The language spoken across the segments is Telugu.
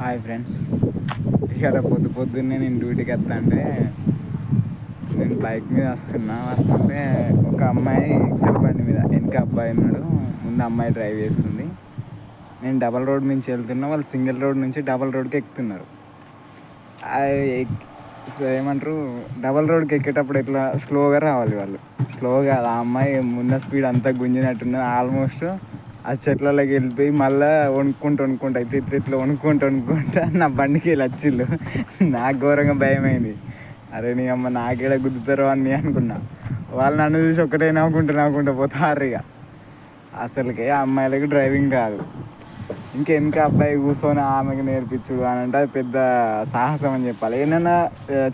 హాయ్ ఫ్రెండ్స్ ఇక్కడ పొద్దు పొద్దున్నే నేను డ్యూటీకి వస్తా అంటే నేను బైక్ మీద వస్తున్నా. వస్తుంటే ఒక అమ్మాయి ఎక్సెల్ బండి మీద వెనక అబ్బాయి ఉన్నాడు. ముందు అమ్మాయి డ్రైవ్ చేస్తుంది. నేను డబల్ రోడ్ నుంచి వెళ్తున్నా. వాళ్ళు సింగిల్ రోడ్ నుంచి డబల్ రోడ్కి ఎక్కుతున్నారు. అది ఏమంటారు? డబల్ రోడ్కి ఎక్కేటప్పుడు ఎట్లా స్లోగా రావాలి వాళ్ళు? స్లోగా ఆ అమ్మాయి ఉన్న స్పీడ్ అంతా గుంజినట్టున్నది. ఆల్మోస్ట్ ఆ చెట్లలోకి వెళ్ళిపోయి మళ్ళీ వణుక్కుంటూ వణుక్కుంటా ఇట్లా ఇట్లా ఇట్లా వణుక్కుంటూ వణుక్కుంటా నా బండికి వెళ్ళి వచ్చిళ్ళు. నాకు ఘోరంగా భయమైంది. అరే నీ అమ్మ నాకేడ గుద్దుతారో అని అనుకున్నా. వాళ్ళు నన్ను చూసి ఒకటే నవ్వుకుంటూ నవ్వుకుంటూ పోతారు ఇక. అసలుకే ఆ అమ్మాయిలకి డ్రైవింగ్ రాదు. ఇంకెనక అబ్బాయి కూర్చొని ఆమెకి నేర్పించుడు అని అంటే అది పెద్ద సాహసం అని చెప్పాలి. ఏదైనా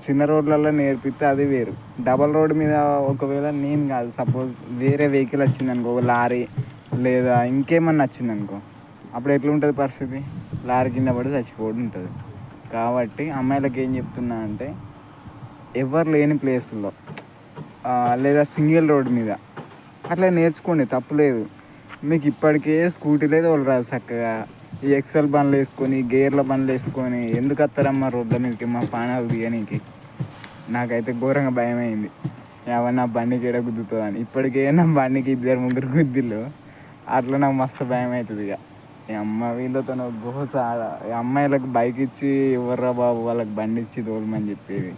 చిన్న రోడ్లలో నేర్పిస్తే అది వేరు. డబల్ రోడ్ మీద ఒకవేళ నేను కాదు సపోజ్ వేరే వెహికల్ వచ్చింది అనుకో ఒక లారీ లేదా ఇంకేమన్నా వచ్చింది అనుకో అప్పుడు ఎట్లా ఉంటుంది పరిస్థితి? లారీ కింద పడి చచ్చిపోవడం ఉంటుంది. కాబట్టి అమ్మాయిలకి ఏం చెప్తున్నా అంటే ఎవరు లేని ప్లేసుల్లో లేదా సింగిల్ రోడ్ మీద అట్లా నేర్చుకోండి తప్పులేదు మీకు ఇప్పటికే స్కూటీ లేదు వాళ్ళు రాదు చక్కగా. ఈ ఎక్సెల్ బండ్లు వేసుకొని గేర్ల బండ్లు వేసుకొని ఎందుకు వస్తారమ్మా రోడ్ల మీదకి మా పానాలు తీయనీకి? నాకైతే ఘోరంగా భయం అయింది ఏమన్నా బండికి ఎడ గుద్దుతుందని. ఇప్పటికే నా బండికి ఇద్దరు ముగ్గురు గుద్దిలో అట్లా నాకు మస్తు భయం అవుతుంది ఇక. ఈ అమ్మ వీళ్ళతో గోస ఈ అమ్మాయిలకు బైక్ ఇచ్చి ఎవర్రా బాబు వాళ్ళకి బండి ఇచ్చి తోలమని చెప్పేది.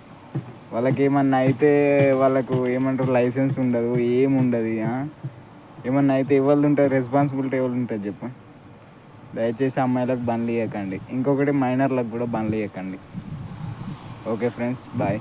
వాళ్ళకి ఏమన్నా అయితే వాళ్ళకు ఏమంటారు లైసెన్స్ ఉండదు ఏముండదు ఉండదు ఏమన్నా అయితే ఎవరిది ఉంటుంది రెస్పాన్సిబిలిటీ ఎవరు ఉంటుంది చెప్పు. దయచేసి అమ్మాయిలకు బండ్లు ఇవ్వకండి ఇంకొకటి మైనర్లకు కూడా బండ్లు ఇవ్వకండి ఓకే ఫ్రెండ్స్ బాయ్